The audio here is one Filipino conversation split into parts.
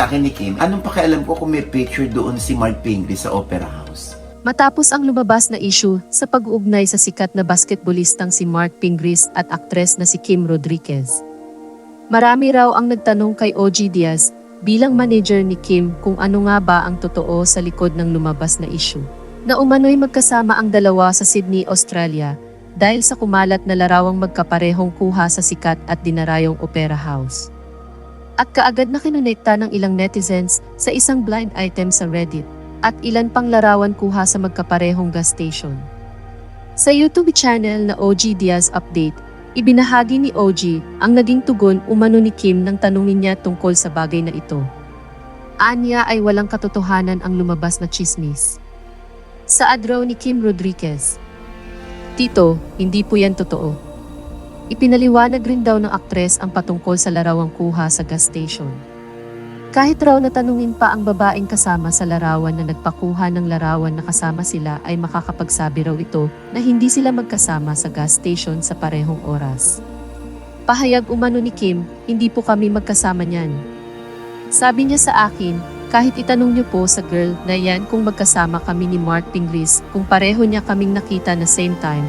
sa akin ni Kim, anong pakialam ko kung may picture doon si Mark Pingree sa Opera House? Matapos ang lumabas na issue sa pag-uugnay sa sikat na basketballistang si Mark Pingris at aktres na si Kim Rodriguez. Marami raw ang nagtanong kay OG Diaz bilang manager ni Kim kung ano nga ba ang totoo sa likod ng lumabas na issue. Na umano'y magkasama ang dalawa sa Sydney, Australia dahil sa kumalat na larawang magkaparehong kuha sa sikat at dinarayong opera house. At kaagad na kinonekta ng ilang netizens sa isang blind item sa Reddit at ilan pang larawan kuha sa magkaparehong gas station. Sa YouTube channel na OG Diaz Update, ibinahagi ni OG ang naging tugon umano ni Kim nang tanungin niya tungkol sa bagay na ito. Anya ay walang katotohanan ang lumabas na chismis. Sa adraw ni Kim Rodriguez, Tito, hindi po yan totoo. Ipinaliwanag rin daw ng aktres ang patungkol sa larawang kuha sa gas station. Kahit raw natanungin pa ang babaeng kasama sa larawan na nagpakuha ng larawan na kasama sila ay makakapagsabi raw ito na hindi sila magkasama sa gas station sa parehong oras. Pahayag umano ni Kim, hindi po kami magkasama niyan. Sabi niya sa akin, kahit itanong niyo po sa girl na yan kung magkasama kami ni Mark Pingris kung pareho niya kaming nakita na same time,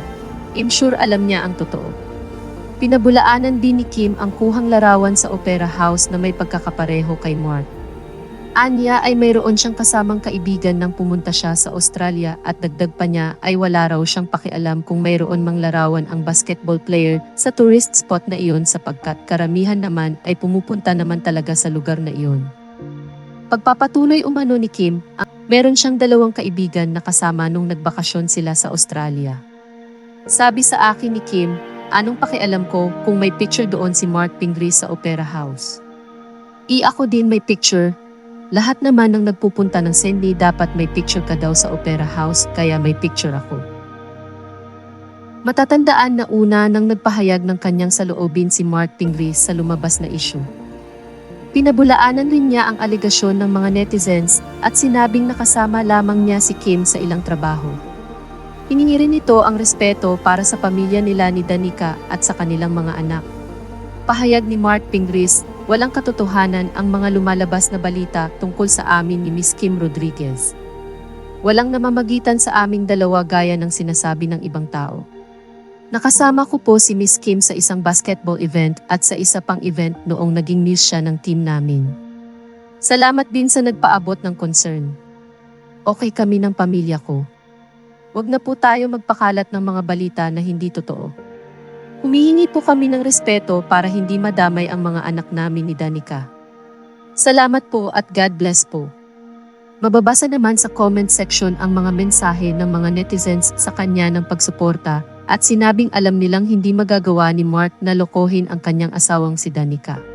I'm sure alam niya ang totoo. Pinabulaanan din ni Kim ang kuhang larawan sa Opera House na may pagkakapareho kay Mark. Anya ay mayroon siyang kasamang kaibigan nang pumunta siya sa Australia at dagdag pa niya ay wala raw siyang pakialam kung mayroon mang larawan ang basketball player sa tourist spot na iyon sapagkat karamihan naman ay pumupunta naman talaga sa lugar na iyon. Pagpapatuloy umano ni Kim, meron siyang dalawang kaibigan na kasama nung nagbakasyon sila sa Australia. Sabi sa akin ni Kim, anong pakialam ko kung may picture doon si Mark Pingris sa Opera House? I ako din may picture. Lahat naman ng nagpupunta ng Sydney dapat may picture ka daw sa Opera House kaya may picture ako. Matatandaan na una nang nagpahayag ng kanyang saloobin si Mark Pingris sa lumabas na issue. Pinabulaanan rin niya ang alegasyon ng mga netizens at sinabing nakasama lamang niya si Kim sa ilang trabaho. Hiningi rin ito ang respeto para sa pamilya nila ni Danica at sa kanilang mga anak. Pahayag ni Mark Pingris, walang katotohanan ang mga lumalabas na balita tungkol sa amin ni Miss Kim Rodriguez. Walang namamagitan sa aming dalawa gaya ng sinasabi ng ibang tao. Nakasama ko po si Miss Kim sa isang basketball event at sa isa pang event noong naging miss siya ng team namin. Salamat din sa nagpaabot ng concern. Okay kami ng pamilya ko. Huwag na po tayo magpakalat ng mga balita na hindi totoo. Humihingi po kami ng respeto para hindi madamay ang mga anak namin ni Danica. Salamat po at God bless po. Mababasa naman sa comment section ang mga mensahe ng mga netizens sa kanya ng pagsuporta at sinabing alam nilang hindi magagawa ni Mark na lokohin ang kanyang asawang si Danica.